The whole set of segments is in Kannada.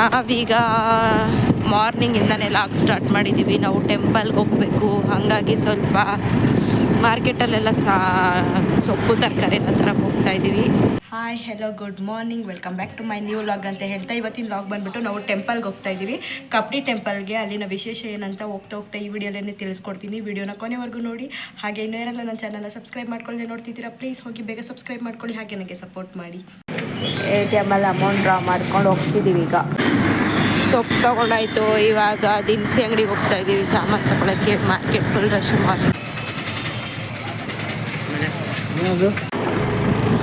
ನಾವೀಗ ಮಾರ್ನಿಂಗಿಂದನೇ ಲಾಗ್ ಸ್ಟಾರ್ಟ್ ಮಾಡಿದ್ದೀವಿ. ನಾವು ಟೆಂಪಲ್ಗೆ ಹೋಗಬೇಕು. ಹಾಗಾಗಿ ಸ್ವಲ್ಪ ಮಾರ್ಕೆಟಲ್ಲೆಲ್ಲ ಸಾ, ಸೊಪ್ಪು ತರಕಾರಿ ಎಲ್ಲ ಥರ ಹೋಗ್ತಾ ಇದ್ದೀವಿ. Hi hello good morning welcome back to my new vlog ಅಂತ ಹೇಳ್ತಾ ಇವತ್ತಿನ ಲಾಗ್ ಬಂದ್ಬಿಟ್ಟು ನಾವು ಟೆಂಪಲ್ಗೆ ಹೋಗ್ತಾ ಇದ್ದೀವಿ. ಕಪ್ಡಿ ಟೆಂಪಲ್ಗೆ ಅಲ್ಲಿನ ವಿಶೇಷ ಏನಂತ ಹೋಗ್ತಾ ಹೋಗ್ತಾ ಈ ವಿಡಿಯೋಲೇ ತಿಳಿಸ್ಕೊಡ್ತೀನಿ. ವಿಡಿಯೋನ ಕೊನೆವರೆಗೂ ನೋಡಿ. ಹಾಗೆ ಇನ್ನೂ ಯಾರೆಲ್ಲ ನನ್ನ ಚಾನಲ್ನ ಸಬ್ಸ್ಕ್ರೈಬ್ ಮಾಡ್ಕೊಳ್ಳಿ ನೋಡ್ತಿದ್ದೀರಾ ಪ್ಲೀಸ್ ಹೋಗಿ ಬೇಗ ಸಬ್ಸ್ಕ್ರೈಬ್ ಮಾಡ್ಕೊಳ್ಳಿ. ಹಾಗೆ ನನಗೆ ಸಪೋರ್ಟ್ ಮಾಡಿ. ಎ ಟಿ ಎಮ್ಮಲ್ಲಿ ಅಮೌಂಟ್ ಡ್ರಾ ಮಾಡ್ಕೊಂಡು ಹೋಗ್ತಿದ್ದೀವಿ ಈಗ. ಸೊಪ್ಪು ತೊಗೊಂಡಾಯ್ತು ಇವಾಗ ದಿನಸಿ ಅಂಗಡಿಗೆ ಹೋಗ್ತಾ ಇದ್ದೀವಿ ಸಾಮಾನು ತಗೊಳಕ್ಕೆ ಮಾರ್ಕೆಟ್ ಫುಲ್ ರಶ್ ಮಾಡಿ.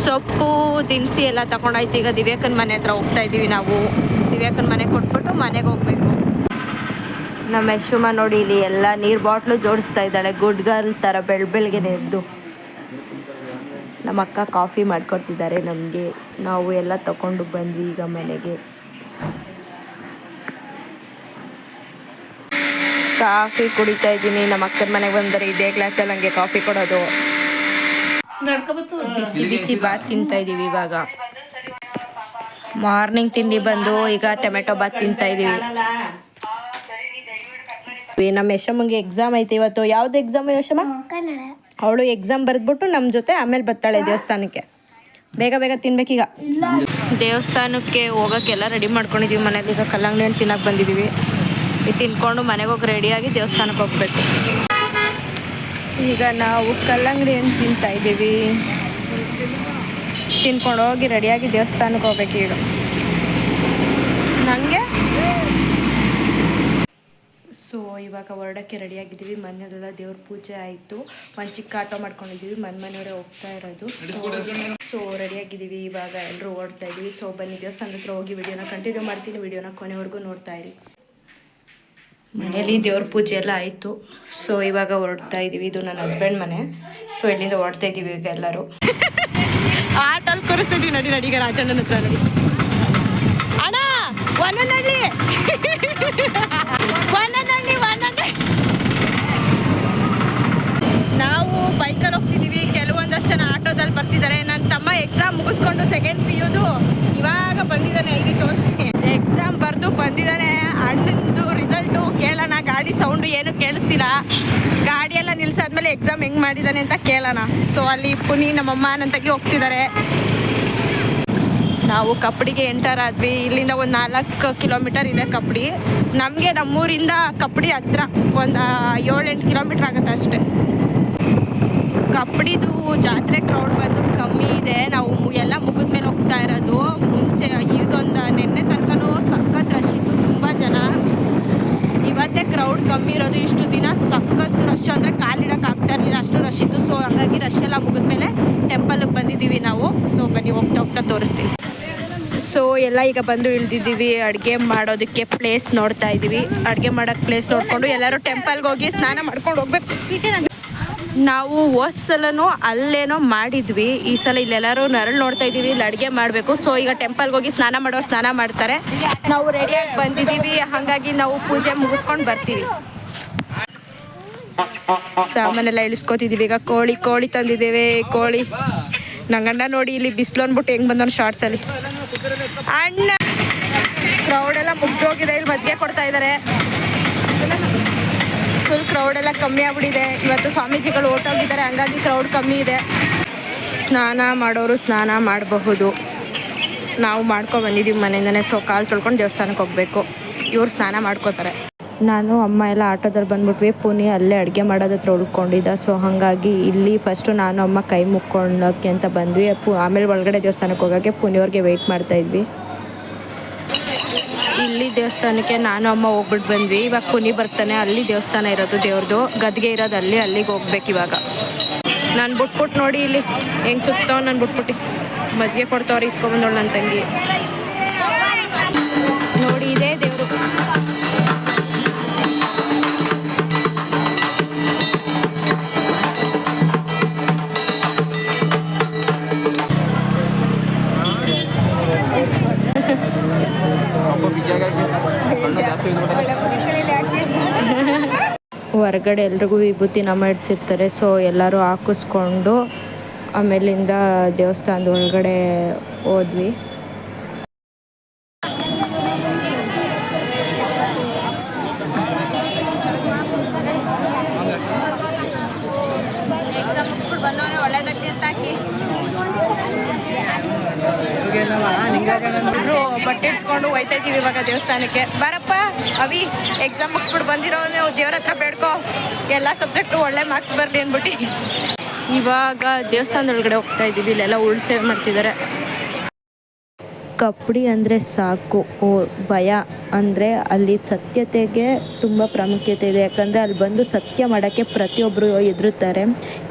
ಸೊಪ್ಪು ದಿನಸಿ ಎಲ್ಲ ತಗೊಂಡಾಯ್ತು ಈಗ ದಿವ್ಯಾಕನ್ ಮನೆ ಹತ್ರ ಹೋಗ್ತಾ ಇದ್ದೀವಿ ನಾವು. ದಿವ್ಯಾಕನ್ ಮನೆ ಕೊಟ್ಬಿಟ್ಟು ಮನೆಗೆ ಹೋಗ್ಬೇಕು. ನಮ್ಮ ಯಶುಮ ನೋಡಿ ಇಲ್ಲಿ ಎಲ್ಲ ನೀರು ಬಾಟ್ಲು ಜೋಡಿಸ್ತಾ ಇದ್ದಾಳೆ ಗುಡ್ ಗರ್ಲ್ ಥರ ಬೆಳ್ ಬೆಳಗ್ಗೆ ಎದ್ದು ನಮ್ಮ ಅಕ್ಕ ಕಾಫಿ ಮಾಡ್ಕೊಡ್ತಿದ್ದಾರೆ ನಮಗೆ. ನಾವು ಎಲ್ಲ ತಗೊಂಡು ಬಂದ್ವಿ ಈಗ ಮನೆಗೆ. ಕಾಫಿ ಕುಡಿತಾ ಇದ್ದೀನಿ. ನಮ್ಮ ಅಕ್ಕನ ಮನೆಗೆ ಬಂದರೆ ಇದೇ ಗ್ಲಾಸಲ್ಲಿ ನನಗೆ ಕಾಫಿ ಕೊಡೋದು. ಬಿಸಿ ಬಿಸಿ ಬಾತ್ ತಿಂತಾ ಇದೀವಿ ಇವಾಗ. ಮಾರ್ನಿಂಗ್ ತಿಂಡಿ ಬಂದು ಈಗ ಟೊಮೆಟೊ ಬಾತ್ ತಿಂತಾ ಇದ್ದೀವಿ. ನಮ್ಮ ಯಶಮ್ಮಗೆ ಎಕ್ಸಾಮ್ ಐತೆ ಇವತ್ತು. ಯಾವ್ದು ಎಕ್ಸಾಮ್ ಯಶಮ್ಮ? ಕನ್ನಡ. ಅವಳು ಎಕ್ಸಾಮ್ ಬರೆದ್ಬಿಟ್ಟು ನಮ್ಮ ಜೊತೆ ಆಮೇಲೆ ಬರ್ತಾಳೆ ದೇವಸ್ಥಾನಕ್ಕೆ. ಬೇಗ ಬೇಗ ತಿನ್ಬೇಕೀಗ ದೇವಸ್ಥಾನಕ್ಕೆ ಹೋಗೋಕ್ಕೆಲ್ಲ ರೆಡಿ ಮಾಡ್ಕೊಂಡಿದ್ದೀವಿ ಮನೇಲಿ. ಈಗ ಕಲ್ಲಂಗಡಿ ಹಣ್ಣು ತಿನ್ನಕ್ಕೆ ಬಂದಿದ್ದೀವಿ ಇದು ತಿನ್ಕೊಂಡು ಮನೆಗೆ ಹೋಗಿ ರೆಡಿಯಾಗಿ ದೇವಸ್ಥಾನಕ್ಕೆ ಹೋಗ್ಬೇಕು. ಈಗ ನಾವು ಕಲ್ಲಂಗಡಿ ಹಣ್ಣು ತಿಂತಾ ಇದ್ದೀವಿ. ತಿನ್ಕೊಂಡು ಹೋಗಿ ರೆಡಿಯಾಗಿ ದೇವಸ್ಥಾನಕ್ಕೆ ಹೋಗ್ಬೇಕು ಈಗ. ನನಗೆ ಇವಾಗ ಹೊರಡೋಕ್ಕೆ ರೆಡಿಯಾಗಿದ್ದೀವಿ. ಮನೆಯಲ್ಲೆಲ್ಲ ದೇವ್ರ ಪೂಜೆ ಆಯಿತು. ಒಂದು ಚಿಕ್ಕ ಆಟೋ ಮಾಡ್ಕೊಂಡಿದ್ದೀವಿ. ಮನೆ ಮನೆಯವರೇ ಹೋಗ್ತಾ ಇರೋದು. ಸೊ ರೆಡಿಯಾಗಿದ್ದೀವಿ. ಇವಾಗ ಎಲ್ಲರೂ ಓಡ್ತಾ ಇದ್ದೀವಿ. ಸೊ ಬನ್ನಿ ದೇವಸ್ಥಾನದ ಹತ್ರ ಹೋಗಿ ವಿಡಿಯೋನ ಕಂಟಿನ್ಯೂ ಮಾಡ್ತೀನಿ. ವಿಡಿಯೋನ ಕೊನೆವರೆಗೂ ನೋಡ್ತಾ ಇರಿ. ಮನೇಲಿ ದೇವ್ರ ಪೂಜೆ ಎಲ್ಲ ಆಯಿತು. ಸೊ ಇವಾಗ ಹೊರಡ್ತಾ ಇದ್ದೀವಿ. ಇದು ನನ್ನ ಹಸ್ಬೆಂಡ್ ಮನೆ. ಸೊ ಇಲ್ಲಿಂದ ಹೊರಡ್ತಾ ಇದ್ದೀವಿ ಈಗ ಎಲ್ಲರೂ. ಆಟಲ್ಲಿ ಕೂರಿಸ್ತೀವಿ ನಡಿ ನಡಿಗ ರಾಜಣ್ಣನ ಹತ್ರ ನಡಿ. ಅಣ್ಣ ಒಂದೊಂದಲ್ಲಿ ಒಂದೊಂದೇ ನಾವು ಬೈಕಲ್ಲಿ ಹೋಗ್ತಿದ್ದೀವಿ ಕೆಲವೊಂದಷ್ಟು ಜನ ಆಟೋದಲ್ಲಿ ಬರ್ತಿದ್ದಾರೆ ನನ್ನ ತಮ್ಮ ಎಕ್ಸಾಮ್ ಮುಗಿಸ್ಕೊಂಡು ಸೆಕೆಂಡ್ ಪಿ ಯುದು ಇವಾಗ ಬಂದಿದ್ದಾನೆ ಇಲ್ಲಿ ತೋರಿಸ್ತೀನಿ ಎಕ್ಸಾಮ್ ಬರೆದು ಬಂದಿದ್ದಾನೆ ಅಣ್ಣಂದು ರಿಸಲ್ಟು ಕೇಳೋಣ ಗಾಡಿ ಸೌಂಡು ಏನು ಕೇಳಿಸ್ತಿಲ್ಲ ಗಾಡಿ ಎಲ್ಲ ನಿಲ್ಸಾದ್ಮೇಲೆ ಎಕ್ಸಾಮ್ ಹೆಂಗ್ ಮಾಡಿದಾನೆ ಅಂತ ಕೇಳೋಣ. ಸೊ ಅಲ್ಲಿ ಪುನಿ ನಮ್ಮಮ್ಮ ನನ್ನ ತಗಿ ಹೋಗ್ತಿದ್ದಾರೆ ನಾವು ಕಪ್ಪಡಿಗೆ ಎಂಟರ್ ಆದ್ವಿ. ಇಲ್ಲಿಂದ ಒಂದು ನಾಲ್ಕು ಕಿಲೋಮೀಟರ್ ಇದೆ ಕಪ್ಪಡಿ ನಮಗೆ ನಮ್ಮೂರಿಂದ ಕಪ್ಪಡಿ ಹತ್ರ ಒಂದು ಏಳೆಂಟು ಕಿಲೋಮೀಟರ್ ಆಗುತ್ತೆ ಅಷ್ಟೇ. ಕಪ್ಪಡಿದು ಜಾತ್ರೆ ಕ್ರೌಡ್ ಬಂದು ಕಮ್ಮಿ ಇದೆ. ನಾವು ಮು- ಎಲ್ಲ ಮುಗಿದ ಮೇಲೆ ಹೋಗ್ತಾ ಇರೋದು ಮುಂಚೆ ಈಗೊಂದು ನಿನ್ನೆ ತನಕನೂ ಸಖತ್ ರಶ್ ಇತ್ತು ತುಂಬ ಜನ ಇವತ್ತೇ ಕ್ರೌಡ್ ಕಮ್ಮಿ ಇರೋದು ಇಷ್ಟು ದಿನ ಸಖತ್ತು ರಶ್ ಅಂದರೆ ಕಾಲಿಡಕ್ಕೆ ಆಗ್ತಾ ಇರಲಿಲ್ಲ. ಅಷ್ಟು ರಶ್ ಇತ್ತು ಸೊ ಹಂಗಾಗಿ ರಶ್ ಎಲ್ಲ ಮುಗಿದ್ಮೇಲೆ ಟೆಂಪಲ್ಗೆ ಬಂದಿದ್ದೀವಿ ನಾವು. ಸೊ ಬನ್ನಿ, ಹೋಗ್ತಾ ಹೋಗ್ತಾ ತೋರಿಸ್ತೀನಿ. ಸೊ ಎಲ್ಲ ಈಗ ಬಂದು ಇಳ್ದಿದ್ದೀವಿ. ಅಡುಗೆ ಮಾಡೋದಕ್ಕೆ ಪ್ಲೇಸ್ ನೋಡ್ತಾ ಇದ್ದೀವಿ. ಅಡುಗೆ ಮಾಡೋಕ್ಕೆ ಪ್ಲೇಸ್ ನೋಡಿಕೊಂಡು ಎಲ್ಲರೂ ಟೆಂಪಲ್ಗೆ ಹೋಗಿ ಸ್ನಾನ ಮಾಡ್ಕೊಂಡು ಹೋಗ್ಬೇಕು. ನಾವು ಹೋದ ಸಲನೂ ಅಲ್ಲೇನೋ ಮಾಡಿದ್ವಿ. ಈ ಸಲ ಇಲ್ಲೆಲ್ಲರೂ ನರಳು ನೋಡ್ತಾ ಇದ್ದೀವಿ. ಇಲ್ಲಿ ಅಡುಗೆ ಮಾಡಬೇಕು. ಸೊ ಈಗ ಟೆಂಪಲ್ಗೆ ಹೋಗಿ ಸ್ನಾನ ಮಾಡೋರು ಸ್ನಾನ ಮಾಡ್ತಾರೆ. ನಾವು ರೆಡಿಯಾಗಿ ಬಂದಿದ್ದೀವಿ. ಹಾಗಾಗಿ ನಾವು ಪೂಜೆ ಮುಗಿಸ್ಕೊಂಡು ಬರ್ತೀವಿ. ಸಾಮಾನೆಲ್ಲ ಇಳಿಸ್ಕೊತಿದ್ದೀವಿ ಈಗ ಕೋಳಿ ಕೋಳಿ ತಂದಿದ್ದೇವೆ. ಕೋಳಿ. ನಂಗಣ್ಣ ನೋಡಿ ಇಲ್ಲಿ ಬಿಸಿಲು ಅಂದ್ಬಿಟ್ಟು ಹೆಂಗೆ ಬಂದವನು ಶಾರ್ಟ್ಸಲ್ಲಿ ಅಣ್ಣ! ಕ್ರೌಡೆಲ್ಲ ಮುಗ್ದೋಗಿದೆ. ಇಲ್ಲಿ ಮಜ್ಜಿಗೆ ಕೊಡ್ತಾ ಇದ್ದಾರೆ ಫುಲ್ ಕ್ರೌಡೆಲ್ಲ ಕಮ್ಮಿ ಆಗ್ಬಿಟ್ಟಿದೆ. ಇವತ್ತು ಸ್ವಾಮೀಜಿಗಳು ಓಟೋಗಿದ್ದಾರೆ ಹಂಗಾಗಿ ಕ್ರೌಡ್ ಕಮ್ಮಿ ಇದೆ. ಸ್ನಾನ ಮಾಡೋರು ಸ್ನಾನ ಮಾಡಬಹುದು. ನಾವು ಮಾಡ್ಕೊ ಬಂದಿದ್ದೀವಿ ಮನೆಯಿಂದನೇ. ಸೊ ಕಾಲು ತೊಳ್ಕೊಂಡು ದೇವಸ್ಥಾನಕ್ಕೆ ಹೋಗಬೇಕು. ಇವ್ರು ಸ್ನಾನ ಮಾಡ್ಕೋತಾರೆ. ನಾನು ಅಮ್ಮ ಎಲ್ಲ ಆಟೋದಲ್ಲಿ ಬಂದ್ಬಿಟ್ವಿ. ಪುನಿ ಅಲ್ಲೇ ಅಡುಗೆ ಮಾಡೋದ್ರ ಹತ್ರ ಉಳ್ಕೊಂಡಿದ್ದ. ಸೊ ಹಾಗಾಗಿ ಇಲ್ಲಿ ಫಸ್ಟು ನಾನು ಅಮ್ಮ ಕೈ ಮುಕ್ಕೊಳ್ಳೋಕ್ಕೆ ಅಂತ ಬಂದ್ವಿ. ಪು, ಆಮೇಲೆ ಒಳಗಡೆ ದೇವಸ್ಥಾನಕ್ಕೆ ಹೋಗೋಕ್ಕೆ ಪುನಿಯವ್ರಿಗೆ ವೆಯ್ಟ್ ಮಾಡ್ತಾ ಇದ್ವಿ. ಇಲ್ಲಿ ದೇವಸ್ಥಾನಕ್ಕೆ ನಾನು ಅಮ್ಮ ಹೋಗ್ಬಿಟ್ಟು ಬಂದ್ವಿ. ಇವಾಗ ಪುನಿ ಬರ್ತಾನೆ. ಅಲ್ಲಿ ದೇವಸ್ಥಾನ ಇರೋದು ದೇವ್ರದ್ದು ಗದ್ಗೆ ಇರೋದು ಅಲ್ಲಿ, ಅಲ್ಲಿಗೆ ಹೋಗ್ಬೇಕು ಇವಾಗ. ನಾನು ಬಿಟ್ಬಿಟ್ಟು ನೋಡಿ ಇಲ್ಲಿ. ಹೆಂಗೆ ಸುತ್ತಾವ ನಾನು ಬಿಟ್ಬಿಟ್ಟು ಮಜ್ಜಿಗೆ ಕೊಡ್ತಾವ್ರೆ ಇಸ್ಕೊಂಬಂದವಳು ನನ್ನ ತಂಗಿ. ನೋಡಿ, ಇದೇ ದೇವರು. ಹೊರಗಡೆ ಎಲ್ರಿಗೂ ವಿಭೂತಿ ನಮ ಇಡ್ತಿರ್ತಾರೆ. ಸೊ ಎಲ್ಲರೂ ಹಾಕಿಸ್ಕೊಂಡು ಆಮೇಲಿಂದ ದೇವಸ್ಥಾನದ ಒಳಗಡೆ ಹೋದ್ವಿ. ಇಬ್ರು ಬಟ್ಟೆ ಇಡ್ಸ್ಕೊಂಡು ಹೋಯ್ತಾ ಇದೀವಿ ಇವಾಗ ದೇವಸ್ಥಾನಕ್ಕೆ. ಬಾರಪ್ಪ ಅವಿ ಎಕ್ಸಾಮ್ ಮುಗಿಸ್ಬಿಟ್ಟು ಬಂದಿರೋ ನೀವು ದೇವ್ರ ಹತ್ರ ಬೇಡ್ಕೊ. ಎಲ್ಲ ಸಬ್ಜೆಕ್ಟು ಒಳ್ಳೆ ಮಾರ್ಕ್ಸ್ ಬರಲಿ ಅಂದ್ಬಿಟ್ಟು ಇವಾಗ ದೇವಸ್ಥಾನದೊಳಗಡೆ ಹೋಗ್ತಾ ಇದ್ದೀವಿ ಇಲ್ಲೆಲ್ಲ ಉಳ್ ಸೇವೆ ಮಾಡ್ತಿದ್ದಾರೆ. ಕಬಡ್ಡಿ ಅಂದರೆ ಸಾಕು ಓ ಭಯ ಅಂದರೆ ಅಲ್ಲಿ ಸತ್ಯತೆಗೆ ತುಂಬ ಪ್ರಾಮುಖ್ಯತೆ ಇದೆ. ಯಾಕಂದರೆ ಅಲ್ಲಿ ಬಂದು ಸತ್ಯ ಮಾಡೋಕ್ಕೆ ಪ್ರತಿಯೊಬ್ಬರು ಎದುರುತ್ತಾರೆ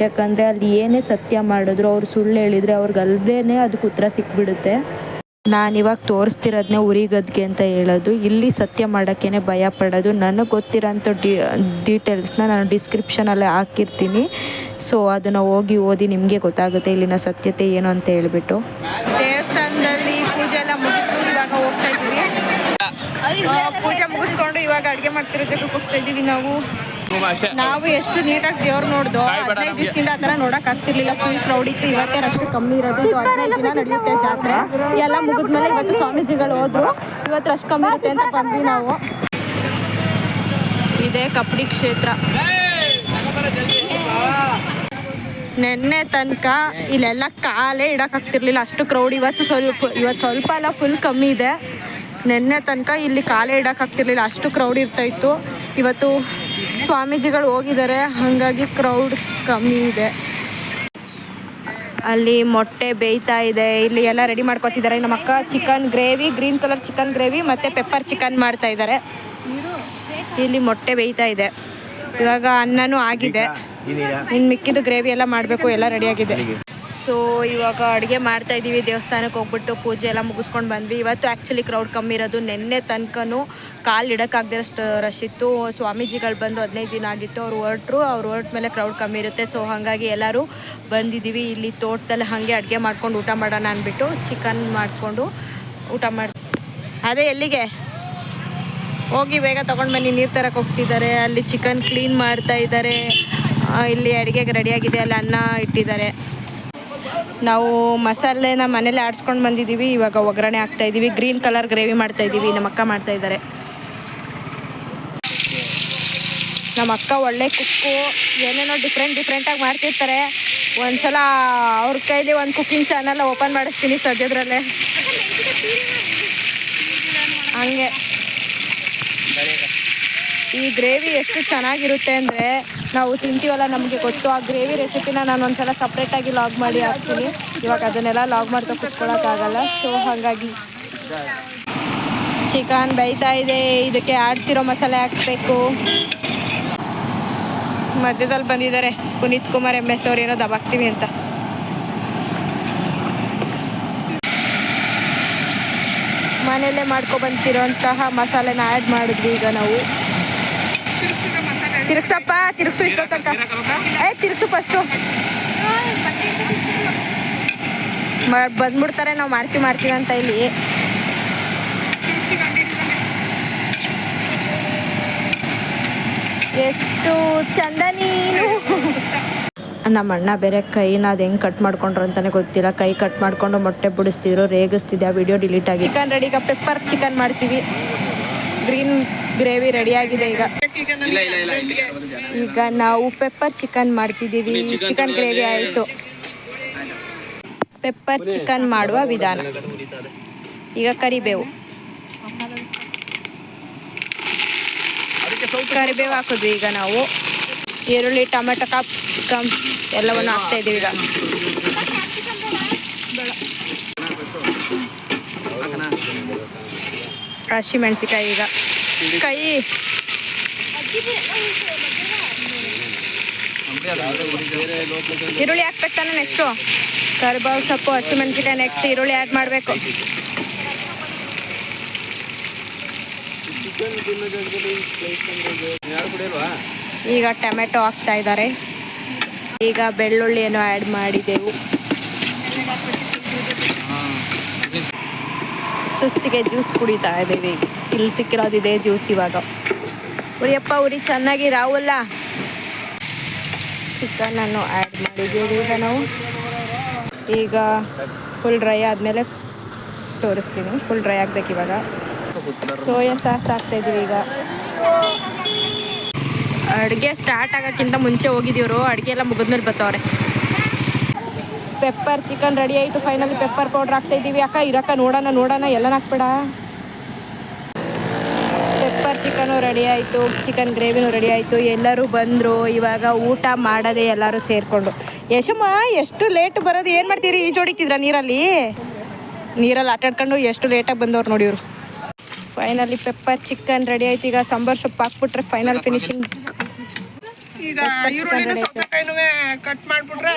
ಯಾಕಂದರೆ ಅಲ್ಲಿ ಏನೇ ಸತ್ಯ ಮಾಡಿದ್ರು ಅವ್ರು ಸುಳ್ಳು ಹೇಳಿದರೆ ಅವ್ರಿಗೆ ಅಲ್ಲದೇ ಅದಕ್ಕೆ ಉತ್ತರ ಸಿಕ್ಬಿಡುತ್ತೆ. ನಾನಿವಾಗ ತೋರಿಸ್ತಿರೋದನ್ನೇ ಉರಿಗದ್ಗೆ ಅಂತ ಹೇಳೋದು. ಇಲ್ಲಿ ಸತ್ಯ ಮಾಡೋಕ್ಕೇ ಭಯ ಪಡೋದು. ನನಗೆ ಗೊತ್ತಿರೋಂಥ ಡಿ ಡೀಟೇಲ್ಸ್ನ ನಾನು ಡಿಸ್ಕ್ರಿಪ್ಷನಲ್ಲೇ ಹಾಕಿರ್ತೀನಿ. ಸೊ ಅದನ್ನು ಹೋಗಿ ಓದಿ ನಿಮಗೆ ಗೊತ್ತಾಗುತ್ತೆ ಇಲ್ಲಿನ ಸತ್ಯತೆ ಏನು ಅಂತ ಹೇಳಿಬಿಟ್ಟು. ದೇವಸ್ಥಾನದಲ್ಲಿ ಪೂಜೆ ಎಲ್ಲ ಮುಗಿದು ಇವಾಗ ಹೋಗ್ತಾ ಇದ್ದೀವಿ. ಪೂಜೆ ಮುಗಿಸ್ಕೊಂಡು ಇವಾಗ ಅಡುಗೆ ಮಾಡ್ತಿರೋ ಜಾಗಕ್ಕೆ ಹೋಗ್ತಾ ಇದ್ದೀವಿ ನಾವು. ನಾವು ಎಷ್ಟು ನೀಟಾಗಿ ದೇವ್ರು ನೋಡ್ದು ಹದಿನೈದು ದಿವಸದಿಂದ ಆ ಥರ ನೋಡಕ್ ಆಗ್ತಿರ್ಲಿಲ್ಲ. ಫುಲ್ ಕ್ರೌಡ್ ಇತ್ತು. ಇವತ್ತೇ ರಶ್ ಕಮ್ಮಿ ಇರೋದು. ಇದು ಹದಿನೈದು ದಿನ ನಡೆಯುತ್ತೆ ಜಾತ್ರೆ. ಎಲ್ಲ ಮುಗಿದ್ಮೇಲೆ ಇವತ್ತು ಸ್ವಾಮೀಜಿಗಳು ಹೋದ್ರು. ಇವತ್ತು ರಶ್ ಕಮ್ಮಿ ಇರುತ್ತೆ ಅಂತ ಬಂದ್ವಿ ನಾವು. ಇದೇ ಕಪ್ಪಡಿ ಕ್ಷೇತ್ರ. ನೆನ್ನೆ ತನಕ ಇಲ್ಲೆಲ್ಲ ಕಾಲೇ ಇಡೋಕ್ಕಾಗ್ತಿರ್ಲಿಲ್ಲ ಅಷ್ಟು ಕ್ರೌಡ್ ಇವತ್ತು ಸ್ವಲ್ಪ ಇವತ್ತು ಸ್ವಲ್ಪ ಎಲ್ಲ ಫುಲ್ ಕಮ್ಮಿ ಇದೆ. ನೆನ್ನೆ ತನಕ ಇಲ್ಲಿ ಕಾಲೇ ಇಡೋಕ್ಕಾಗ್ತಿರ್ಲಿಲ್ಲ ಅಷ್ಟು ಕ್ರೌಡ್ ಇರ್ತಾ ಇತ್ತು. ಇವತ್ತು ಸ್ವಾಮೀಜಿಗಳು ಹೋಗಿದ್ದಾರೆ ಹಾಗಾಗಿ ಕ್ರೌಡ್ ಕಮ್ಮಿ ಇದೆ. ಅಲ್ಲಿ ಮೊಟ್ಟೆ ಬೇಯ್ತಾ ಇದೆ ಇಲ್ಲಿ ಎಲ್ಲ ರೆಡಿ ಮಾಡ್ಕೊತಿದ್ದಾರೆ. ನಮ್ಮ ಅಕ್ಕ chicken gravy green colour chicken gravy ಮತ್ತು ಪೆಪ್ಪರ್ ಚಿಕನ್ ಮಾಡ್ತಾ ಇದ್ದಾರೆ. ಇಲ್ಲಿ ಮೊಟ್ಟೆ ಬೇಯ್ತಾ ಇದೆ. ಇವಾಗ ಅನ್ನನೂ ಆಗಿದೆ. ಇನ್ನು ಮಿಕ್ಕಿದ್ದು ಗ್ರೇವಿ ಎಲ್ಲ ಮಾಡಬೇಕು ಎಲ್ಲ ರೆಡಿಯಾಗಿದೆ ಸೊ, ಇವಾಗ ಅಡುಗೆ ಮಾಡ್ತಾ ಇದ್ದೀವಿ, ದೇವಸ್ಥಾನಕ್ಕೆ ಹೋಗ್ಬಿಟ್ಟು ಪೂಜೆ ಎಲ್ಲ ಮುಗಿಸ್ಕೊಂಡು ಬಂದ್ವಿ. ಇವತ್ತು ಆ್ಯಕ್ಚುಲಿ ಕ್ರೌಡ್ ಕಮ್ಮಿ ಇರೋದು, ನಿನ್ನೆ ತನಕನೂ ಕಾಲು ಇಡೋಕ್ಕಾಗದಿರೋಷ್ಟು ರಶ್ ಇತ್ತು. ಸ್ವಾಮೀಜಿಗಳು ಬಂದು ಹದಿನೈದು ದಿನ ಆಗಿತ್ತು, ಅವ್ರು ಹೊರಟ್ರು, ಅವ್ರು ಹೊರಟ ಮೇಲೆ ಕ್ರೌಡ್ ಕಮ್ಮಿ ಇರುತ್ತೆ. ಸೊ ಹಾಗಾಗಿ ಎಲ್ಲರೂ ಬಂದಿದ್ದೀವಿ, ಇಲ್ಲಿ ತೋಟದಲ್ಲಿ ಹಾಗೆ ಅಡುಗೆ ಮಾಡ್ಕೊಂಡು ಊಟ ಮಾಡೋಣ ಅಂದ್ಬಿಟ್ಟು ಚಿಕನ್ ಮಾಡಿಕೊಂಡು ಊಟ ಮಾಡಿ, ಅದೇ ಎಲ್ಲಿಗೆ? ಹೋಗಿ ಬೇಗ ತಗೊಂಡು ಬನ್ನಿ, ನೀರು ತರಕ್ಕೆ ಹೋಗ್ತಿದ್ದಾರೆ. ಅಲ್ಲಿ ಚಿಕನ್ ಕ್ಲೀನ್ ಮಾಡ್ತಾ ಇದ್ದಾರೆ. ಇಲ್ಲಿ ಅಡುಗೆಗೆ ರೆಡಿಯಾಗಿದೆ ಅಲ್ಲಿ ಅನ್ನ ಇಟ್ಟಿದ್ದಾರೆ. ನಾವು ಮಸಾಲೆನ ಮನೇಲಿ ಆಡ್ಸ್ಕೊಂಡು ಬಂದಿದ್ದೀವಿ. ಇವಾಗ ಒಗ್ಗರಣೆ ಹಾಕ್ತಾ ಇದ್ದೀವಿ. ಗ್ರೀನ್ ಕಲರ್ ಗ್ರೇವಿ ಮಾಡ್ತಾ ಇದ್ದೀವಿ. ನಮ್ಮ ಅಕ್ಕ ಮಾಡ್ತಾ ಇದ್ದಾರೆ. ನಮ್ಮ ಅಕ್ಕ ಒಳ್ಳೆ ಕುಕ್ಕು. ಏನೇನೋ ಡಿಫ್ರೆಂಟ್ ಡಿಫ್ರೆಂಟಾಗಿ ಮಾಡ್ತಿರ್ತಾರೆ. ಒಂದ್ಸಲ ಅವ್ರ ಕೈಲಿ ಒಂದು ಕುಕ್ಕಿಂಗ್ ಚಾನಲ್ ಓಪನ್ ಮಾಡಿಸ್ತೀನಿ ಸದ್ಯದ್ರಲ್ಲೇ. ಹಂಗೆ. ಈ ಗ್ರೇವಿ ಎಷ್ಟು ಚೆನ್ನಾಗಿರುತ್ತೆ ಅಂದರೆ ನಾವು ತಿಂತೀವಲ್ಲ ನಮಗೆ ಗೊತ್ತು. ಆ ಗ್ರೇವಿ ರೆಸಿಪಿನ ನಾನು ಒಂದ್ಸಲ ಸಪ್ರೇಟಾಗಿ ಲಾಗ್ ಮಾಡಿ ಹಾಕ್ತೀನಿ. ಇವಾಗ ಅದನ್ನೆಲ್ಲ ಲಾಗ್ ಮಾಡ್ತಾ ಕುತ್ಕೊಳ್ಳೋಕ್ಕಾಗಲ್ಲ ಸೊ ಹಾಗಾಗಿ ಚಿಕನ್ ಬೇಯ್ತಾ ಇದೆ. ಇದಕ್ಕೆ ಆಡ್ತಿರೋ ಮಸಾಲೆ ಹಾಕ್ಬೇಕು. ಮಧ್ಯದಲ್ಲಿ ಬಂದಿದ್ದಾರೆ ಪುನೀತ್ ಕುಮಾರ್ ಎಂ ಎಸ್ ಅವ್ರು ಏನೋ ದಬಾಕ್ತೀವಿ ಅಂತ. ಮನೆಯಲ್ಲೇ ಮಾಡ್ಕೊಬಂತಿರೋಂತಹ ಮಸಾಲೆನ ಆ್ಯಡ್ ಮಾಡಿದ್ವಿ ಈಗ ನಾವು. ತಿರುಗ್ಸಪ್ಪ ತಿರುಗ್ಸು ಇಷ್ಟೋ ತನಕ. ಏ ತಿರುಗ್ಸು ಫಸ್ಟು ಬಂದ್ಬಿಡ್ತಾರೆ ನಾವು ಮಾಡ್ತೀವಿ ಮಾಡ್ತೀವಿ ಅಂತ ಇಲ್ಲಿ. ಎಷ್ಟು ಚಂದ ನೀನು. ನಮ್ಮ ಅಣ್ಣ ಬೇರೆ ಕೈನ ಅದು ಹೆಂಗೆ ಕಟ್ ಮಾಡ್ಕೊಂಡ್ರು ಅಂತಲೇ ಗೊತ್ತಿಲ್ಲ. ಕೈ ಕಟ್ ಮಾಡ್ಕೊಂಡು ಮೊಟ್ಟೆ ಬಿಡಿಸ್ತಿದ್ರು ರೇಗಿಸ್ತಿದ್ದೆ ಆ ವಿಡಿಯೋ ಡಿಲೀಟ್ ಆಗಿ ಚಿಕನ್ ರೆಡಿ ಈಗ ಪೆಪ್ಪರ್ ಚಿಕನ್ ಮಾಡ್ತೀವಿ. ಗ್ರೀನ್ ಗ್ರೇವಿ ರೆಡಿ ಆಗಿದೆ ಈಗ ಈಗ ನಾವು ಪೆಪ್ಪರ್ ಚಿಕನ್ ಮಾಡ್ತಿದ್ದೀವಿ. ಚಿಕನ್ ಗ್ರೇವಿ ಆಯಿತು. ಪೆಪ್ಪರ್ ಚಿಕನ್ ಮಾಡುವ ವಿಧಾನ. ಈಗ ಕರಿಬೇವು. ಕರಿಬೇವು ಹಾಕಿದ್ವಿ ಈಗ ನಾವು. ಈರುಳ್ಳಿ ಟೊಮೆಟೊ ಕಾಪ್ ಚಿಕನ್ ಎಲ್ಲವನ್ನು ಹಾಕ್ತಾ ಇದ್ದೀವಿ ಈಗ. ಹಸಿಮೆಣಸಿಕಾಯಿ ಈಗ. ಕೈ. ಈರುಳ್ಳಿ ಹಾಕ್ಬೇಕು ತಾನೆ ನೆಕ್ಸ್ಟು ಕರಿಬೇವು ಸೊಪ್ಪು ಹಸಿಮೆಣಸಿಕಾಯಿ ನೆಕ್ಸ್ಟ್ ಈರುಳ್ಳಿ ಆ್ಯಡ್ ಮಾಡಬೇಕು. ಈಗ ಟೊಮೆಟೊ ಹಾಕ್ತಾ ಇದ್ದಾರೆ. ಈಗ ಬೆಳ್ಳುಳ್ಳಿಯನ್ನು ಆ್ಯಡ್ ಮಾಡಿದೆವು. ಸುಸ್ತಿಗೆ ಜ್ಯೂಸ್ ಕುಡಿತಾ ಇದ್ದೀವಿ. ಇಲ್ಲಿ ಸಿಕ್ಕಿರೋದಿದೆ ಜ್ಯೂಸ್ ಇವಾಗ. ಉರಿಯಪ್ಪ, ಉರಿ ಚೆನ್ನಾಗಿ ರಾವಲ್ಲ ಚಿಕನನ್ನು ಆ್ಯಡ್ ಮಾಡಿದ್ದೀವಿ ಈಗ ನಾವು ಈಗ ಫುಲ್ ಡ್ರೈ ಆದಮೇಲೆ ತೋರಿಸ್ತೀನಿ. ಫುಲ್ ಡ್ರೈ ಆಗ್ಬೇಕು ಇವಾಗ. ಸೋಯಾ ಸಾಸ್ ಹಾಕ್ತಾ ಇದೀವಿ ಈಗ. ಅಡುಗೆ ಸ್ಟಾರ್ಟ್ ಆಗೋಕ್ಕಿಂತ ಮುಂಚೆ ಹೋಗಿದ್ದೀವ್ರು. ಅಡುಗೆ ಎಲ್ಲ ಮುಗಿದ್ಮೇಲೆ ಬರ್ತವ್ರೆ. ಪೆಪ್ಪರ್ ಚಿಕನ್ ರೆಡಿ ಆಯಿತು. ಫೈನಲಿ ಪೆಪ್ಪರ್ ಪೌಡ್ರ್ ಹಾಕ್ತಾ ಇದ್ದೀವಿ. ಅಕ್ಕ, ಇರಕ್ಕ, ನೋಡೋಣ ನೋಡೋಣ. ಎಲ್ಲ ಹಾಕ್ಬೇಡ. ಚಿಕನು ರೆಡಿ ಆಯಿತು ಚಿಕನ್ ಗ್ರೇವಿನೂ ರೆಡಿ ಆಯಿತು. ಎಲ್ಲರೂ ಬಂದರು ಇವಾಗ ಊಟ ಮಾಡದೆ ಎಲ್ಲರೂ ಸೇರಿಕೊಂಡು. ಯಶಮ್ಮ ಎಷ್ಟು ಲೇಟ್ ಬರೋದು? ಏನು ಮಾಡ್ತೀರಿ? ಈ ಜೋಡಿತಿದ್ರ ನೀರಲ್ಲಿ? ನೀರಲ್ಲಿ ಆಟಾಡ್ಕೊಂಡು ಎಷ್ಟು ಲೇಟಾಗಿ ಬಂದವ್ರು ನೋಡಿ ಇವರು. ಫೈನಲಿ ಪೆಪ್ಪರ್ ಚಿಕನ್ ರೆಡಿ ಆಯ್ತು. ಈಗ ಸಾಂಬಾರ್ ಸೊಪ್ಪು ಹಾಕ್ಬಿಟ್ರೆ ಫೈನಲ್ ಫಿನಿಶಿಂಗ್ ಈಗ ಕಟ್ ಮಾಡ್ಬಿಟ್ರೆ?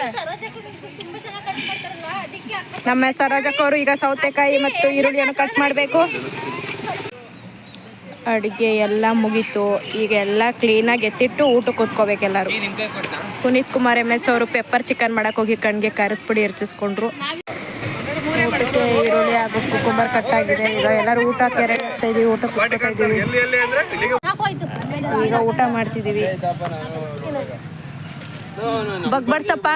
ನಮ್ಮ ಸರೋಜಕ್ಕ ಅವರು ಈಗ ಸೌತೆಕಾಯಿ ಮತ್ತು ಈರುಳ್ಳಿಯನ್ನು ಕಟ್ ಮಾಡಬೇಕು. ಅಡುಗೆ ಎಲ್ಲ ಮುಗೀತು. ಈಗ ಎಲ್ಲ ಕ್ಲೀನಾಗಿ ಎತ್ತಿಟ್ಟು ಊಟಕ್ಕೆ ಕೂತ್ಕೋಬೇಕು ಎಲ್ಲರೂ. ಪುನೀತ್ ಕುಮಾರ್ ಎಂ ಎಸ್ ಅವರು ಪೆಪ್ಪರ್ ಚಿಕನ್ ಮಾಡಕ್ಕೆ ಹೋಗಿ ಕಣ್ಗೆ ಖಾರದ ಪುಡಿ ಎರಚಿಸ್ಕೊಂಡ್ರು ಊಟಕ್ಕೆ ಈರುಳ್ಳಿ ಹಾಗೂ ಕುಕುಂಬರ್ ಕಟ್ ಆಗಿದೆ. ಈಗ ಎಲ್ಲರೂ ಊಟ ಕೆರೆ ಇದೀವಿ, ಊಟ ಈಗ ಊಟ ಮಾಡ್ತಿದೀವಿ. ಬಗ್ಬಡ್ಸಪ್ಪ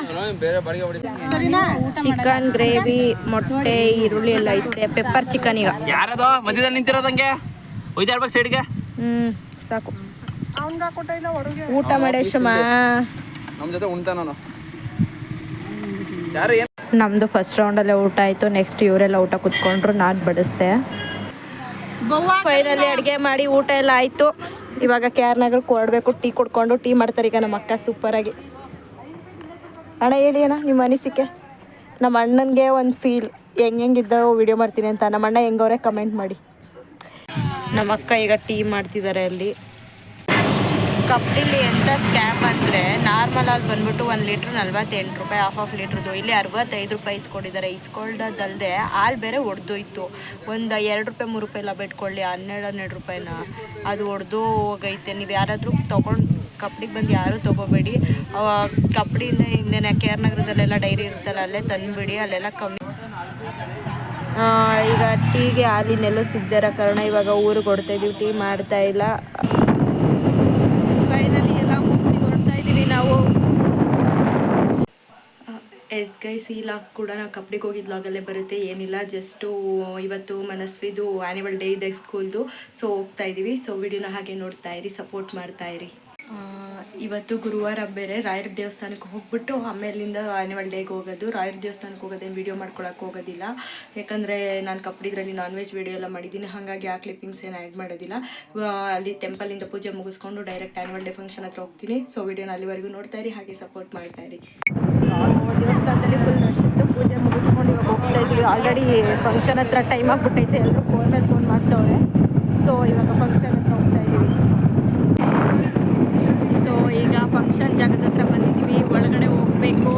ಚಿಕನ್ ಗ್ರೇವಿ, ಮೊಟ್ಟೆ, ಈರುಳ್ಳಿ ಎಲ್ಲ ಐತೆ. ಪೆಪ್ಪರ್ ಚಿಕನ್ ಈಗ. ಯಾರದೋ? ಮಧ್ಯದಲ್ಲಿ ನಿಂತಿರೋದಂಗೆ ಒಯ್ದಾಡ್ಬೇಕು ಸೈಡ್ಗೆ. ಹ್ಮ್ ಸಾಕು. ಊಟ ಮಾಡೇಶಮ್ಮ ನಮ್ಮ ಜೊತೆ ಉಣ್ತಾ ನಾನು. ಯಾರು ಏನು? ನಮ್ಮದು ಫಸ್ಟ್ ರೌಂಡಲ್ಲೇ ಊಟ ಆಯಿತು. ನೆಕ್ಸ್ಟ್ ಇವರೆಲ್ಲ ಊಟ ಕುತ್ಕೊಂಡ್ರು ನಾನು ಬಡಿಸ್ದೆ. ಫೈನಲಿ ಅಡುಗೆ ಮಾಡಿ ಊಟ ಎಲ್ಲ ಆಯಿತು. ಇವಾಗ ಕೆ ಆರ್ ನಗರಕ್ಕೆ ಹೊರಡ್ಬೇಕು ಟೀ ಕುಡ್ಕೊಂಡು ಟೀ ಮಾಡ್ತಾರೆ ಈಗ ನಮ್ಮ ಅಕ್ಕ ಸೂಪರಾಗಿ ಅಣ್ಣ ಹೇಳಿ ಅಣ್ಣ ನಿಮ್ಮ ಅನಿಸಿಕೆ? ನಮ್ಮ ಅಣ್ಣನಿಗೆ ಒಂದು ಫೀಲ್ ಹೆಂಗೆ ಹೆಂಗಿದ್ದಾವೆ ವಿಡಿಯೋ ಮಾಡ್ತೀನಿ ಅಂತ. ನಮ್ಮ ಅಣ್ಣ ಹೆಂಗವ್ರೆ ಕಮೆಂಟ್ ಮಾಡಿ. ನಮ್ಮ ಅಕ್ಕ ಈಗ ಟೀ ಮಾಡ್ತಿದ್ದಾರೆ ಅಲ್ಲಿ. ಕಪ್ಡಿಲಿ ಎಂಥ ಸ್ಕ್ಯಾಮ್ ಅಂದರೆ ನಾರ್ಮಲ್ ಅಲ್ಲಿ ಬಂದ್ಬಿಟ್ಟು ಒಂದು ಲೀಟ್ರ್ ನಲ್ವತ್ತೆಂಟು ರೂಪಾಯಿ ಹಾಫ್ ಆಫ್ ಲೀಟ್ರದ್ದು ಇಲ್ಲಿ ಅರವತ್ತೈದು ರೂಪಾಯಿ ಇಸ್ಕೊಂಡಿದ್ದಾರೆ. ಇಸ್ಕೊಳ್ಳೋದಲ್ಲದೆ ಹಾಲು ಬೇರೆ ಒಡೆದೋಯ್ತು. ಒಂದು ಎರಡು ರೂಪಾಯಿ, ಮೂರು ರೂಪಾಯಿ ಎಲ್ಲ ಬಿಟ್ಕೊಳ್ಳಿ, ಹನ್ನೆರಡು ಹನ್ನೆರಡು ರೂಪಾಯಿನ. ಅದು ಒಡೆದು ಹೋಗೈತೆ. ನೀವು ಯಾರಾದರೂ ತೊಗೊಂಡು ಕಪ್ಡಿಗೆ ಬಂದು ಯಾರೂ ತೊಗೋಬೇಡಿ. ಅವ- ಕಪ್ಡಿಯಿಂದ ಹಿಂದೆನೇ ಕೆ ಆರ್ ನಗರದಲ್ಲೆಲ್ಲ ಡೈರಿ ಇರುತ್ತಲ್ಲ, ಅಲ್ಲೇ ತಂದುಬಿಡಿ, ಅಲ್ಲೆಲ್ಲ ಕಮ್ಮಿ ಈಗ ಟೀಗೆ ಹಾಲಿನೆಲ್ಲೋ ಸಿಗ್ದಿರೋ ಕಾರಣ ಇವಾಗ ಊರಿಗೆ ಕೊಡ್ತಾ ಇದೀವಿ ಟೀ ಮಾಡ್ತಾ ಇಲ್ಲ. ಫೈನಲಿ ಎಲ್ಲ ಮುಗಿಸಿ ಕೊಡ್ತಾ ಇದ್ದೀವಿ ನಾವು. ಎಸ್ ಗೈಸ್ ಈ ಲಾಕ್ ಕೂಡ ನಾವು ಕಪ್ಡಿಗೆ ಹೋಗಿದ್ದ ಲಾಗಲ್ಲೇ ಬರುತ್ತೆ ಏನಿಲ್ಲ ಜಸ್ಟು ಇವತ್ತು ಮನಸ್ವಿದು ಆ್ಯನಿವಲ್ ಡೇ ಇದೆ ಸ್ಕೂಲ್ದು ಸೊ ಹೋಗ್ತಾ ಇದ್ದೀವಿ ಸೊ ವಿಡಿಯೋನ ಹಾಗೆ ನೋಡ್ತಾ ಇರಿ ಸಪೋರ್ಟ್ ಮಾಡ್ತಾ ಇರಿ. ಇವತ್ತು ಗುರುವಾರ ಬೇರೆ ರಾಯರ ದೇವಸ್ಥಾನಕ್ಕೆ ಹೋಗ್ಬಿಟ್ಟು ಆಮೇಲಿಂದ ಆ್ಯನಿವಲ್ ಡೇಗೆ ಹೋಗೋದು. ರಾಯರ ದೇವಸ್ಥಾನಕ್ಕೆ ಹೋಗೋದೇನು ವಿಡಿಯೋ ಮಾಡ್ಕೊಳಕ್ಕೆ ಹೋಗೋದಿಲ್ಲ. ಯಾಕಂದರೆ ನಾನು ಕಪ್ಪಡಿದ್ರಲ್ಲಿ ನಾನ್ ವೆಜ್ ವೀಡಿಯೋ ಎಲ್ಲ ಮಾಡಿದ್ದೀನಿ. ಹಾಗಾಗಿ ಆ ಕ್ಲಿಪ್ಪಿಂಗ್ಸ್ ಏನು ಆ್ಯಡ್ ಮಾಡೋದಿಲ್ಲ. ಅಲ್ಲಿ ಟೆಂಪಲಿಂದ ಪೂಜೆ ಮುಗಿಸ್ಕೊಂಡು ಡೈರೆಕ್ಟ್ ಆ್ಯನಿವಲ್ ಡೇ ಫಂಕ್ಷನ್ ಹತ್ರ ಹೋಗ್ತೀನಿ. ಸೊ ವೀಡಿಯೋನ ಅಲ್ಲಿವರೆಗೂ ನೋಡ್ತಾ ಇರಿ, ಹಾಗೆ ಸಪೋರ್ಟ್ ಮಾಡ್ತಾ ಇರಿ. ದೇವಸ್ಥಾನದಲ್ಲಿ ಫುಲ್ ರಶ್ ಪೂಜೆ ಮುಗಿಸ್ಕೊಂಡು ಇವಾಗ ಹೋಗ್ತಾ ಇದ್ವಿ ಆಲ್ರೆಡಿ ಫಂಕ್ಷನ್ ಹತ್ರ ಟೈಮ್ ಆಗಿಬಿಟ್ಟೈತೆ. ಎಲ್ಲರೂ ಫೋನ್ ಮೇಲೆ ಫೋನ್ ಮಾಡ್ತವ್ರೆ. ಸೊ ಇವಾಗ ಫಂಕ್ಷನ್ ಹೋಗ್ತಾ ಇದ್ದೀವಿ ಸೊ ಈಗ ಫಂಕ್ಷನ್ ಜಾಗದ ಹತ್ರ ಬಂದಿದ್ದೀವಿ ಒಳಗಡೆ ಹೋಗಬೇಕು.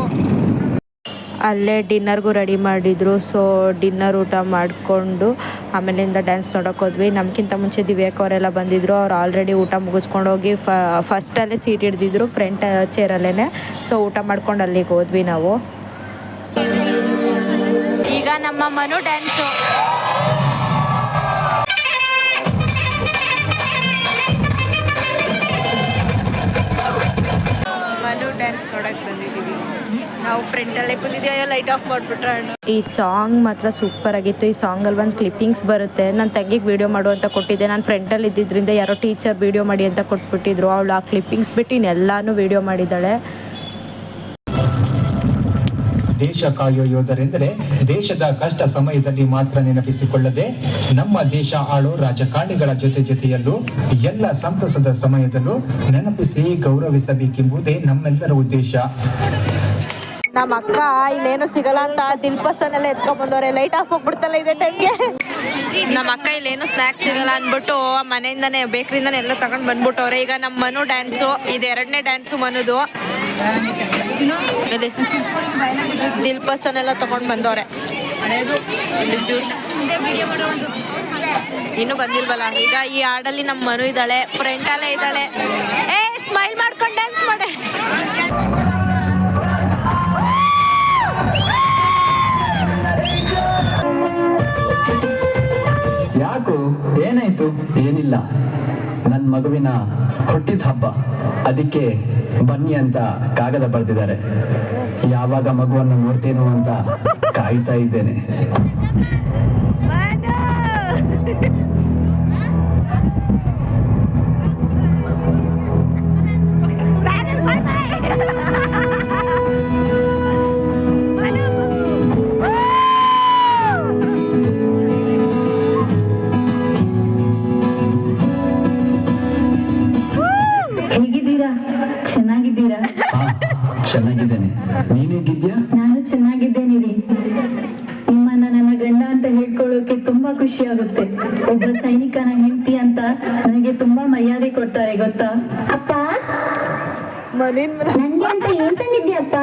ಅಲ್ಲೇ ಡಿನ್ನರ್ಗೂ ರೆಡಿ ಮಾಡಿದ್ರು ಸೊ ಡಿನ್ನರ್ ಊಟ ಮಾಡಿಕೊಂಡು ಆಮೇಲಿಂದ ಡ್ಯಾನ್ಸ್ ನೋಡೋಕೆ ಹೋದ್ವಿ. ನಮ್ಗಿಂತ ಮುಂಚೆ ದಿವ್ಯಾಕ್ ಅವರೆಲ್ಲ ಬಂದಿದ್ರು ಅವ್ರು ಆಲ್ರೆಡಿ ಊಟ ಮುಗಿಸ್ಕೊಂಡು ಹೋಗಿ ಫ ಫಸ್ಟಲ್ಲೇ ಸೀಟ್ ಹಿಡ್ದಿದ್ರು ಫ್ರಂಟ್ ಚೇರಲ್ಲೇ ಸೊ ಊಟ ಮಾಡ್ಕೊಂಡು ಅಲ್ಲಿಗೆ ಹೋದ್ವಿ ನಾವು. ಈಗ ನಮ್ಮ ಮನು ಡ್ಯಾನ್ಸು ನಾವು ಫ್ರೆಂಡಲ್ಲೇ ಕೂತಿದ್ದೀವಿ ಲೈಟ್ ಆಫ್ ಮಾಡಿಬಿಟ್ರೆ ಈ ಸಾಂಗ್ ಮಾತ್ರ ಸೂಪರ್ ಆಗಿತ್ತು. ಈ ಸಾಂಗಲ್ಲಿ ಒಂದು ಕ್ಲಿಪ್ಪಿಂಗ್ಸ್ ಬರುತ್ತೆ. ನನ್ನ ತಂಗಿಗೆ ವಿಡಿಯೋ ಮಾಡು ಅಂತ ಕೊಟ್ಟಿದ್ದೆ. ನಾನು ಫ್ರೆಂಡಲ್ಲಿ ಇದ್ದಿದ್ರಿಂದ ಯಾರೋ ಟೀಚರ್ ವಿಡಿಯೋ ಮಾಡಿ ಅಂತ ಕೊಟ್ಬಿಟ್ಟಿದ್ರು. ಅವಳು ಆ ಕ್ಲಿಪ್ಪಿಂಗ್ಸ್ ಬಿಟ್ಟು ಇನ್ನೆಲ್ಲಾನು ವಿಡಿಯೋ ಮಾಡಿದ್ದಾಳೆ. ದೇಶ ಕಾಯೋ ಯೋಧರೆಂದರೆ ದೇಶದ ಕಷ್ಟ ಸಮಯದಲ್ಲಿ ಮಾತ್ರ ನೆನಪಿಸಿಕೊಳ್ಳದೆ ನಮ್ಮ ದೇಶ ಆಳೋ ರಾಜಕಾರಣಿಗಳ ಜೊತೆ ಜೊತೆಯಲ್ಲೂ ಎಲ್ಲ ಸಂತಸದ ಸಮಯದಲ್ಲೂ ನೆನಪಿಸಿ ಗೌರವಿಸಬೇಕೆಂಬುದೇ ನಮ್ಮೆಲ್ಲರ ಉದ್ದೇಶ. ನಮ್ಮ ಅಕ್ಕ ಇಲ್ಲೇನು ಸಿಗಲ್ಲ ಅಂತ ದಿಲ್ಪಸನ್ನೆಲ್ಲ ಎತ್ಕೊಂಡ್ ಬಂದವ್ರೆ. ಲೈಟ್ ಆಫ್ ಹೋಗ್ಬಿಡ್ತಲ್ಲ ಇದೆ ಟೈಮ್ಗೆ ನಮ್ಮ ಅಕ್ಕ ಇಲ್ಲೇನು ಸ್ನಾಕ್ಸ್ ಸಿಗಲ್ಲ ಅಂದ್ಬಿಟ್ಟು ಮನೆಯಿಂದಾನೆ ಬೇಕರಿಂದನೇ ಎಲ್ಲ ತಗೊಂಡ್ ಬಂದ್ಬಿಟ್ಟವ್ರೆ. ಈಗ ನಮ್ಮ ಮನು ಡ್ಯಾನ್ಸು ಇದು ಎರಡನೇ ಡ್ಯಾನ್ಸು ಮನುದು ದಿಲ್ಪಸನ್ನೆಲ್ಲ ತಗೊಂಡ್ ಬಂದವ್ರೆ. ಜ್ಯೂಸ್ ಇನ್ನು ಬಂದಿಲ್ವಲ್ಲ? ಈಗ ಈ ಹಾಡಲ್ಲಿ ನಮ್ಮ ಮನು ಇದ್ದಾಳೆ ಫ್ರೆಂಡ್ ಅಲ್ಲೇ ಇದ್ದಾಳೆ. ಏ ಸ್ಮೈಲ್ ಮಾಡ್ಕೊಂಡು ಡ್ಯಾನ್ಸ್ ಮಾಡೆ. ಏನಾಯ್ತು? ಏನಿಲ್ಲ. ನನ್ನ ಮಗುವಿನ ಹುಟ್ಟಿದ ಹಬ್ಬ. ಅದಕ್ಕೆ ಬನ್ನಿ ಅಂತ ಕಾಗದ ಬರೆದಿದ್ದಾರೆ. ಯಾವಾಗ ಮಗುವನ್ನು ನೋಡ್ತೇನೋ ಅಂತ ಕಾಯ್ತಾ ಇದ್ದೇನೆ. ಹೇಗಿದ್ಯಾ ನಾನು ಚೆನ್ನಾಗಿದ್ದೇನೆ ನಿಮ್ಮನ್ನ ನನ್ನ ಗಂಡ ಅಂತ ಹೇಳ್ಕೊಳ್ಳೋಕೆ ತುಂಬಾ ಖುಷಿ ಆಗುತ್ತೆ. ಒಬ್ಬ ಸೈನಿಕನ ಹೆಂಡತಿ ಅಂತ ನನಗೆ ತುಂಬಾ ಮರ್ಯಾದೆ ಕೊಡ್ತಾರೆ ಗೊತ್ತಾ? ಅಪ್ಪ ನಂಗೆ ಅಂತ ಏನ್ ತಂದಿದ್ಯಪ್ಪ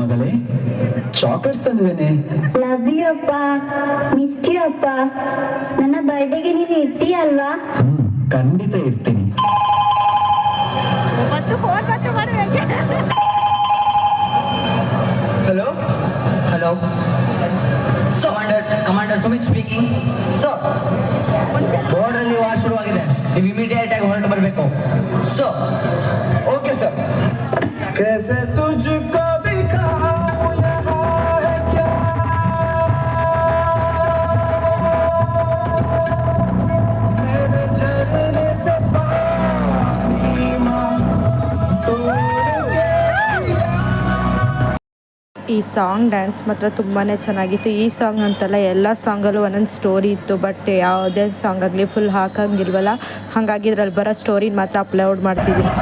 ಮಗಳೇ ಚಾಕ್ಲೇಟ್ಸ್ ತಂದಿದ್ದೇನೆ. ಲವ್ ಯು ಅಪ್ಪ. ಮಿಸ್ಟ್ ಯು ಅಪ್ಪ. ನನ್ನ ಬರ್ಡೇಗೆ ನೀನು ಇರ್ತೀಯ ಅಲ್ವಾ? ಹ್ಮ್ ಖಂಡಿತ ಇರ್ತೀನಿ. ಮತ್ತು ಫೋನ್ ಮತ್ತೆ ಮಾಡಬೇಕು hello hello commander commander Sumit speaking so board ಅಲ್ಲಿ ವಾರ್ ಶುರುವಾಗಿದೆ ನೀವು ಇಮಿಡಿಯೇಟ್ ಆಗಿ ಹೊರಟು ಬರಬೇಕು ಸೊ ಓಕೆ ಸರ್ कैसे तुझको ಈ ಸಾಂಗ್ ಡ್ಯಾನ್ಸ್ ಮಾತ್ರ ತುಂಬಾ ಚೆನ್ನಾಗಿತ್ತು. ಈ ಸಾಂಗ್ ಅಂತಲ್ಲ ಎಲ್ಲ ಸಾಂಗಲ್ಲೂ ಒಂದೊಂದು ಸ್ಟೋರಿ ಇತ್ತು ಬಟ್ ಯಾವುದೇ ಸಾಂಗ್ ಆಗಲಿ ಫುಲ್ ಹಾಕಂಗಿಲ್ವಲ್ಲ. ಹಾಗಾಗಿ ಇದ್ರಲ್ಲಿ ಬರೋ ಸ್ಟೋರಿನ ಮಾತ್ರ ಅಪ್ಲೋಡ್ ಮಾಡ್ತಿದ್ದೀನಿ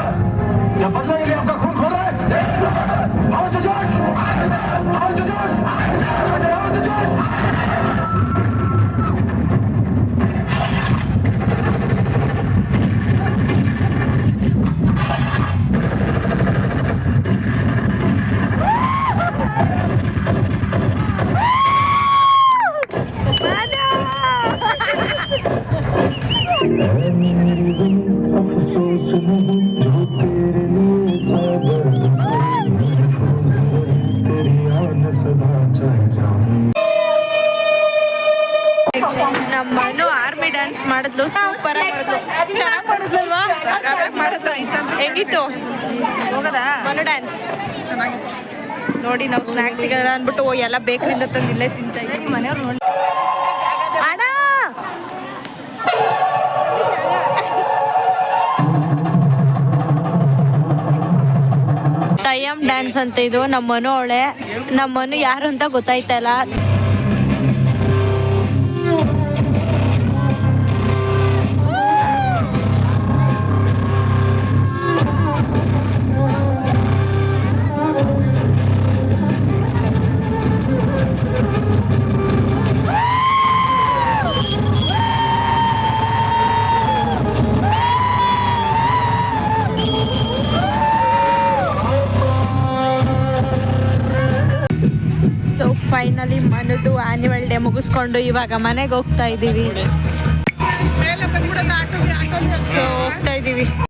ಮಾಡಿದ್ಲು ಸೂಪರ್ ಆಗಿ ಮಾಡಿದ್ಲು. ಚೆನ್ನಾಗಿ ಮಾಡಿದ್ಲಲ್ವಾ? ಹೆಂಗಿತ್ತು? ಮನು ಡ್ಯಾನ್ಸ್ ನೋಡಿ ನಾವು ಸ್ನ್ಯಾಕ್ಸ್ ಸಿಗಲ್ಲ ಅಂದ್ಬಿಟ್ಟು ಎಲ್ಲ ಬೇಕರಿಂದ ತಂದು ಇಲ್ಲೇ ತಿಂತಾ ಇದ್ದೀವಿ ಮನೆಯವ್ರು ನೋಡಿ. ಅಣ್ಣ! ಡ್ಯಾನ್ಸ್ ಅಂತ ಇದು ನಮ್ಮನು ಅವಳೆ. ನಮ್ಮನು ಯಾರು ಅಂತ ಗೊತ್ತಾಯ್ತಲ್ಲ ಡೇ ಇವಾಗ ಮನೆಗೆ ಹೋಗ್ತಾ ಇದ್ದೀವಿ ಸೊ ಹೋಗ್ತಾ ಇದ್ದೀವಿ